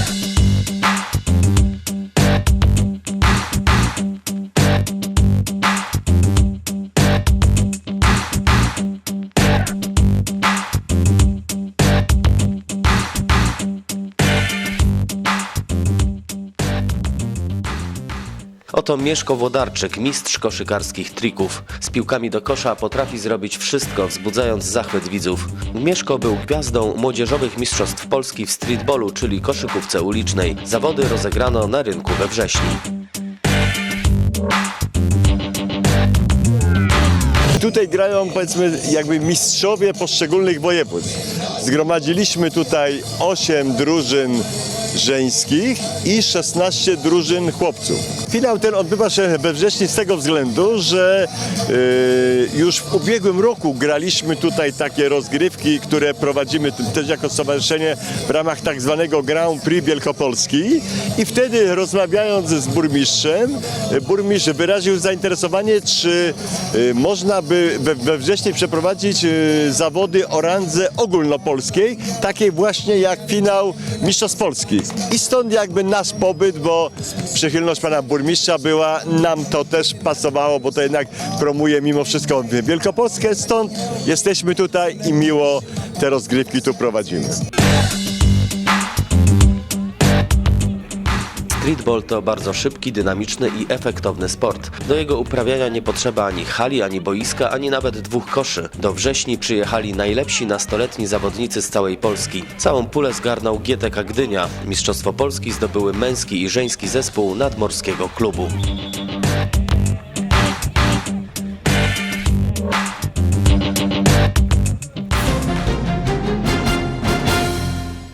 Bye. Oto Mieszko Włodarczyk, mistrz koszykarskich trików. Z piłkami do kosza potrafi zrobić wszystko, wzbudzając zachwyt widzów. Mieszko był gwiazdą młodzieżowych mistrzostw Polski w streetballu, czyli koszykówce ulicznej. Zawody rozegrano na rynku we wrześni. Tutaj grają powiedzmy jakby mistrzowie poszczególnych województw. Zgromadziliśmy tutaj 8 drużyn żeńskich i 16 drużyn chłopców. Finał ten odbywa się we wrześniu z tego względu, że yy, już w ubiegłym roku graliśmy tutaj takie rozgrywki, które prowadzimy też jako stowarzyszenie w ramach tak zwanego Grand Prix Wielkopolski i wtedy rozmawiając z burmistrzem, y, burmistrz wyraził zainteresowanie, czy y, można by we, wrześniu przeprowadzić y, zawody o randze ogólnopolskiej, takiej właśnie jak finał Mistrzostw I stąd jakby nasz pobyt, bo przychylność pana burmistrza była, nam to też pasowało, bo to jednak promuje mimo wszystko Wielkopolskę, stąd jesteśmy tutaj i miło te rozgrywki tu prowadzimy. Streetball to bardzo szybki, dynamiczny i efektowny sport. Do jego uprawiania nie potrzeba ani hali, ani boiska, ani nawet dwóch koszy. Do wrześni przyjechali najlepsi nastoletni zawodnicy z całej Polski. Całą pulę zgarnął GTK Gdynia. Mistrzostwo Polski zdobyły męski i żeński zespół nadmorskiego klubu.